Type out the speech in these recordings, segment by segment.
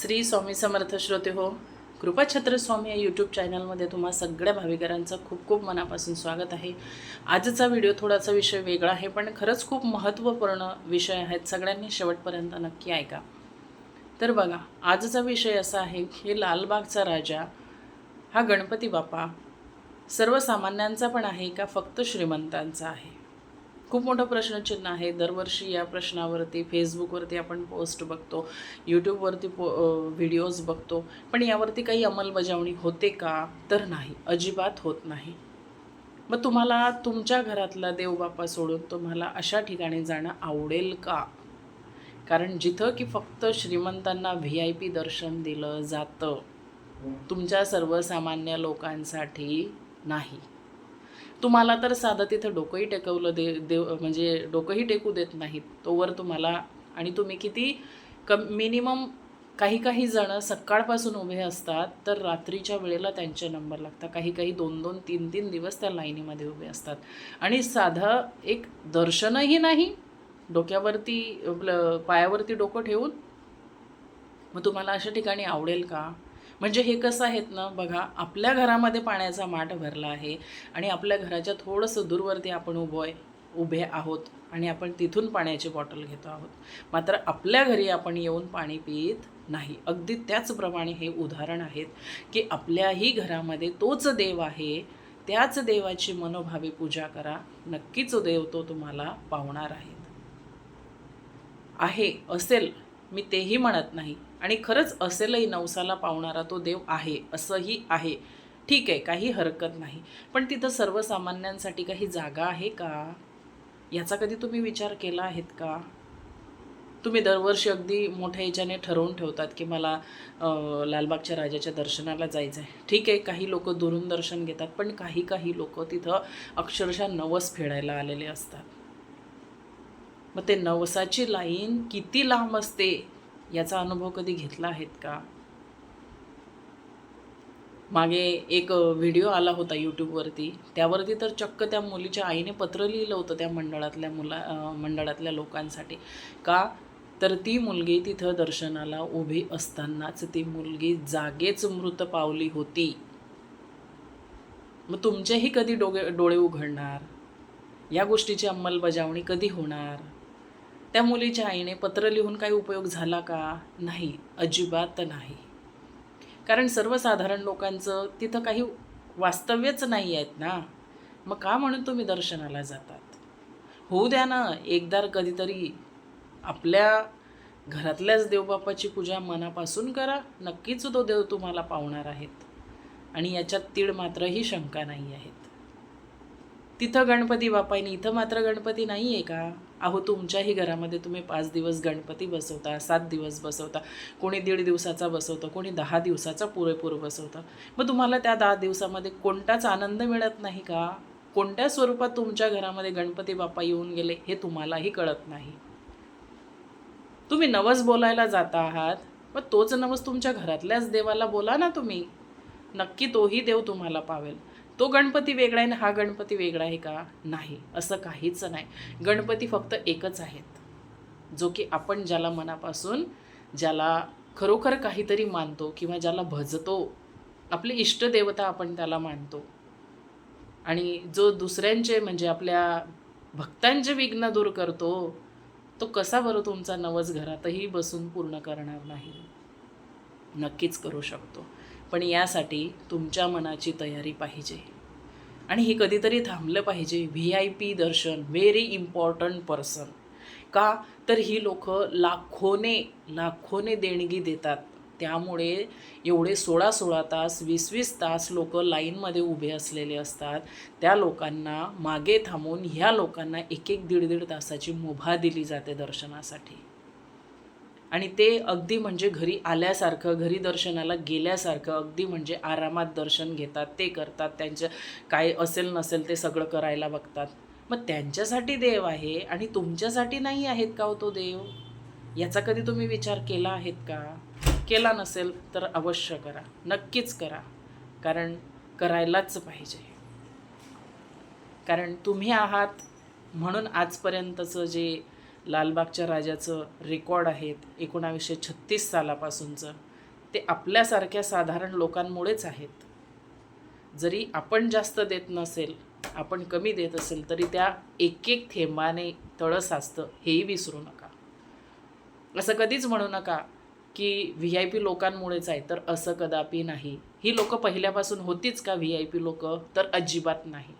श्री स्वामी समर्थ श्रोते हो कृपाछत्र स्वामी या यूट्यूब चॅनलमध्ये तुम्हा सगळ्या भाविकरांचं खूप खूप मनापासून स्वागत आहे. आजचा व्हिडिओ थोडासा विषय वेगळा आहे पण खरंच खूप महत्त्वपूर्ण विषय आहेत सगळ्यांनी शेवटपर्यंत नक्की ऐका. तर बघा आजचा विषय असा आहे की लालबागचा राजा हा गणपती बाप्पा सर्वसामान्यांचा पण आहे का फक्त श्रीमंतांचा आहे? खूप मोठं प्रश्नचिन्ह आहे. दरवर्षी या प्रश्नावरती फेसबुकवरती आपण पोस्ट बघतो यूट्यूबवरती पो व्हिडिओज बघतो. पण यावरती काही अंमलबजावणी होते का? तर नाही. अजिबात होत नाही. मग तुम्हाला तुमच्या घरातला देवबापा सोडून तुम्हाला अशा ठिकाणी जाणं आवडेल का? कारण जिथं की फक्त श्रीमंतांना व्ही आय पी दर्शन दिलं जातं तुमच्या सर्वसामान्य लोकांसाठी नाही. तुम्हाला तर साधं तिथं डोकंही टेकवलं दे देव म्हणजे डोकंही टेकू देत नाहीत. तोवर तुम्हाला आणि तुम्ही किती कम मिनिमम काही काही जणं सकाळपासून उभे असतात तर रात्रीच्या वेळेला त्यांचे नंबर लागतात. काही काही दोन दोन तीन तीन दिवस त्या लाईनीमध्ये उभे असतात. आणि साधं एक दर्शनही नाही डोक्यावरती पायावरती डोकं ठेवून. मग तुम्हाला अशा ठिकाणी आवडेल का? म्हणजे हे कसं आहेत ना बघा आपल्या घरामध्ये पाण्याचा माठ भरला आहे आणि आपल्या घराच्या थोडंसं दूरवरती आपण उभो आहे उभे आहोत आणि आपण तिथून पाण्याची बॉटल घेतो आहोत. मात्र आपल्या घरी आपण येऊन पाणी पित नाही. अगदी त्याचप्रमाणे हे उदाहरण आहेत की आपल्याही घरामध्ये तोच देव आहे त्याच देवाची मनोभावे पूजा करा नक्कीच देव तो तुम्हाला पावणार आहेत आहे असेल मी तेही म्हणत नाही. आणि खरंच असेलही नवसाला पावणारा तो देव आहे असंही आहे. ठीक आहे काही हरकत नाही. पण तिथं सर्वसामान्यांसाठी काही जागा आहे का? याचा कधी तुम्ही विचार केला आहेत का? तुम्ही दरवर्षी अगदी मोठ्या याच्याने ठरवून ठेवतात की मला लालबागच्या राजाच्या दर्शनाला जायचं आहे ठीक आहे काही लोक दुरून दर्शन घेतात पण काही काही लोक तिथं अक्षरशः नवस फेडायला आलेले असतात. मग ते नवसाची लाईन किती लांब असते? याचा अनुभव कधी घेतला आहेत का? मागे एक व्हिडिओ आला होता यूट्यूबवरती त्यावरती तर चक्क त्या मुलीच्या आईने पत्र लिहिलं होतं त्या मंडळातल्या मुला मंडळातल्या लोकांसाठी. का? तर ती मुलगी तिथं दर्शनाला उभी असतानाच ती मुलगी जागेच मृत पावली होती. मग तुमचेही कधी डोळे डोळे उघडणार? या गोष्टीची अंमलबजावणी कधी होणार? त्या मुलीच्या आईने पत्र लिहून काही उपयोग झाला का? नाही. अजिबात नाही. कारण सर्वसाधारण लोकांचं तिथं काही वास्तव्यच नाही आहेत ना. मग का म्हणून तुम्ही दर्शनाला जातात? होऊ द्या ना एकदा कधीतरी आपल्या घरातल्याच देवबापाची पूजा मनापासून करा. नक्कीच तो देव तुम्हाला पावणार आहेत. आणि याच्यात तीळ मात्रही शंका नाही आहेत. तिथं गणपती बापायनी इथं मात्र गणपती नाही आहे का? अहो तुमच्याही घरामध्ये तुम्ही पाच दिवस गणपती बसवता सात दिवस बसवता कोणी दीड दिवसाचा बसवतं कोणी दहा दिवसाचा पुरेपूर बसवतं. मग तुम्हाला त्या दहा दिवसामध्ये कोणताच आनंद मिळत नाही का? कोणत्या स्वरूपात तुमच्या घरामध्ये गणपती बाप्पा येऊन गेले हे तुम्हालाही कळत नाही. तुम्ही नवस बोलायला जाता आहात मग तोच नवस तुमच्या घरातल्याच देवाला बोला ना तुम्ही. नक्की तोही देव तुम्हाला पावेल. तो गणपती वेगळा आहे ना हा गणपती वेगळा आहे का? नाही असं काहीच नाही. गणपती फक्त एकच आहेत. जो की आपण ज्याला मनापासून ज्याला खरोखर काहीतरी मानतो किंवा ज्याला भजतो आपली इष्टदेवता आपण त्याला मानतो. आणि जो दुसऱ्यांचे म्हणजे आपल्या भक्तांचे विघ्न दूर करतो तो कसा बरं तुमचा नवस घरातही बसून पूर्ण करणार नाही? नक्कीच करू शकतो. पण यासाठी तुमच्या मनाची तयारी पाहिजे. आणि हे कधीतरी थांबलं पाहिजे. व्ही आय पी दर्शन व्हेरी इम्पॉर्टंट पर्सन का? तर ही लोक लाखोने लाखोने देणगी देतात. त्यामुळे एवढे सोळा सोळा तास वीस वीस तास लोक लाईनमध्ये उभे असलेले असतात. त्या लोकांना मागे थांबून ह्या लोकांना एक एक दीड दीड तासाची मुभा दिली जाते दर्शनासाठी. आणि ते अगदी म्हणजे घरी आल्यासारखं घरी दर्शनाला गेल्यासारखं अगदी म्हणजे आरामात दर्शन घेतात ते करतात त्यांचं काय असेल नसेल ते सगळं करायला बघतात. मग त्यांच्यासाठी देव आहे आणि तुमच्यासाठी नाही आहेत का हो तो देव? याचा कधी तुम्ही विचार केला आहेत का? केला नसेल तर अवश्य करा. नक्कीच करा. कारण करायलाच पाहिजे. कारण तुम्ही आहात म्हणून आजपर्यंतचं जे लालबागच्या राजाचं रेकॉर्ड आहेत एकोणावीसशे छत्तीस सालापासूनचं. ते आपल्यासारख्या साधारण लोकांमुळेच आहेत. जरी आपण जास्त देत नसेल आपण कमी देत असेल तरी त्या एक एक थेंबाने तळं साचतं हेही विसरू नका. असं कधीच म्हणू नका की व्ही आय पी लोकांमुळेच आहे तर असं कदापि नाही. ही लोकं पहिल्यापासून होतीच का व्ही आय पी लोकं? तर अजिबात नाही.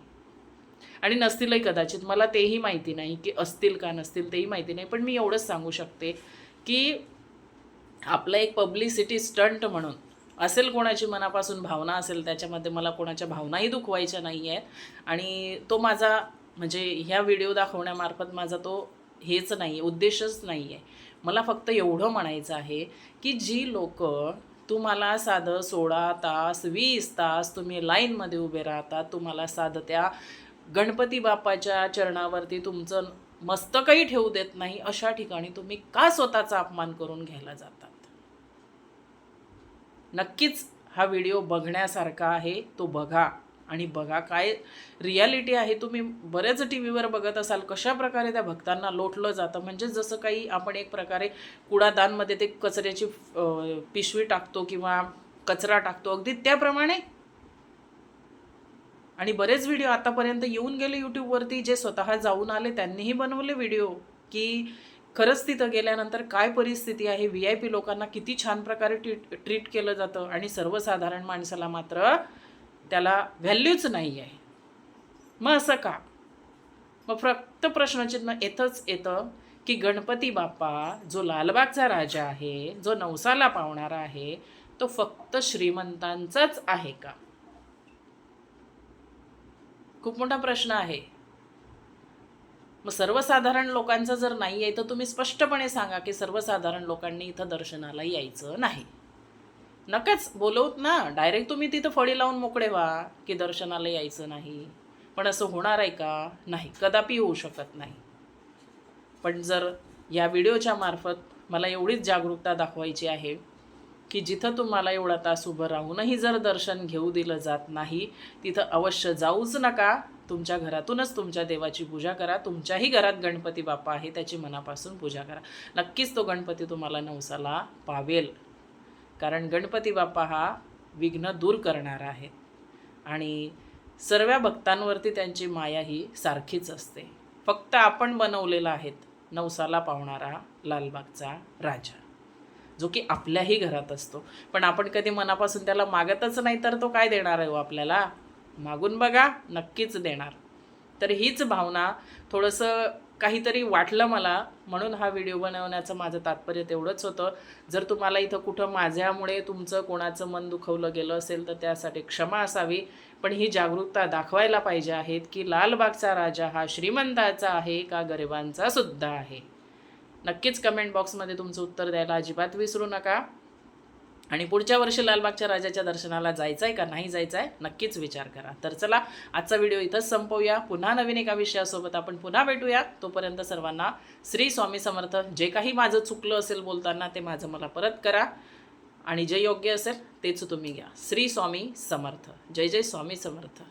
आणि नसतीलही कदाचित. मला तेही माहिती नाही की असतील का नसतील तेही माहिती नाही. पण मी एवढंच सांगू शकते की आपलं एक पब्लिसिटी स्टंट म्हणून असेल कोणाची मनापासून भावना असेल त्याच्यामध्ये मला कोणाच्या भावनाही दुखवायच्या नाही आहेत. आणि तो माझा म्हणजे ह्या व्हिडिओ दाखवण्यामार्फत माझा तो हेच नाही आहे उद्देशच नाही आहे. मला फक्त एवढं म्हणायचं आहे की जी लोक तुम्हाला साधं सोळा तास वीस तास तुम्ही लाईनमध्ये उभे राहता तुम्हाला साधं त्या गणपती बाप्पाच्या चरणावरती तुमचं मस्तकही ठेवू देत नाही अशा ठिकाणी तुम्ही का स्वतःचा अपमान करून घ्यायला जातात? नक्कीच हा व्हिडिओ बघण्यासारखा आहे तो बघा. आणि बघा काय रियालिटी आहे तुम्ही बरेच टी व्हीवर बघत असाल कशा प्रकारे त्या भक्तांना लोटलं जातं? म्हणजे जसं काही आपण एक प्रकारे कुडादानमध्ये ते कचऱ्याची पिशवी टाकतो किंवा कचरा टाकतो अगदी त्याप्रमाणे आणि बरेच व्हिडिओ आतापर्यंत येऊन गेले यूट्यूबवरती जे स्वतः जाऊन आले त्यांनीही बनवले व्हिडिओ की खरंच तिथं गेल्यानंतर काय परिस्थिती आहे? व्ही आय पी लोकांना किती छान प्रकारे ट्रीट ट्रीट केलं जातं आणि सर्वसाधारण माणसाला मात्र त्याला व्हॅल्यूच नाही आहे. मग असं का? मग फक्त प्रश्नचिन्ह येतंच येतं की गणपती बाप्पा जो लालबागचा राजा आहे जो नवसाला पावणारा आहे तो फक्त श्रीमंतांचाच आहे का? खूप मोठा प्रश्न आहे. मग सर्वसाधारण लोकांचं जर नाही आहे तर तुम्ही स्पष्टपणे सांगा की सर्वसाधारण लोकांनी इथं दर्शनाला यायचं नाही. नकाच बोलवत ना डायरेक्ट तुम्ही तिथं फळी लावून मोकळे व्हा की दर्शनाला यायचं नाही. पण असं होणार आहे का? नाही कदापि होऊ शकत नाही. पण जर या व्हिडिओच्या मार्फत मला एवढीच जागरूकता दाखवायची आहे की जिथं तुम्हाला एवढा तास उभं राहूनही जर दर्शन घेऊ दिलं जात नाही तिथं अवश्य जाऊच नका. तुमच्या घरातूनच तुमच्या देवाची पूजा करा. तुमच्याही घरात गणपती बाप्पा आहे त्याची मनापासून पूजा करा. नक्कीच तो गणपती तुम्हाला नवसाला पावेल. कारण गणपती बाप्पा हा विघ्न दूर करणारा आहे. आणि सर्व भक्तांवरती त्यांची माया ही सारखीच असते. फक्त आपण बनवलेला आहेत नवसाला पावणारा लालबागचा राजा. जो की आपल्याही घरात असतो. पण आपण कधी मनापासून त्याला मागतच नाही तर तो काय देणार आहे हो आपल्याला? मागून बघा नक्कीच देणार. तर हीच भावना थोडंसं काहीतरी वाटलं मला म्हणून हा व्हिडिओ बनवण्याचं माझं तात्पर्य तेवढंच होतं. जर तुम्हाला इथं कुठं माझ्यामुळे तुमचं कोणाचं मन दुखवलं गेलं असेल तर त्यासाठी क्षमा असावी. पण ही जागरूकता दाखवायला पाहिजे आहेत की लालबागचा राजा हा श्रीमंताचा आहे का गरिबांचा सुद्धा आहे? नक्कीच कमेंट बॉक्समध्ये तुमचं उत्तर द्यायला अजिबात विसरू नका. आणि पुढच्या वर्षी लालबागच्या राजाच्या दर्शनाला जायचं आहे का नाही जायचं आहे नक्कीच विचार करा. तर चला आजचा व्हिडिओ इथंच संपवूया. पुन्हा नवीन एका विषयासोबत आपण पुन्हा भेटूया. तोपर्यंत सर्वांना श्री स्वामी समर्थ. जे काही माझं चुकलं असेल बोलताना ते माझं मला परत करा. आणि जे योग्य असेल तेच तुम्ही घ्या. श्री स्वामी समर्थ. जय जय स्वामी समर्थ.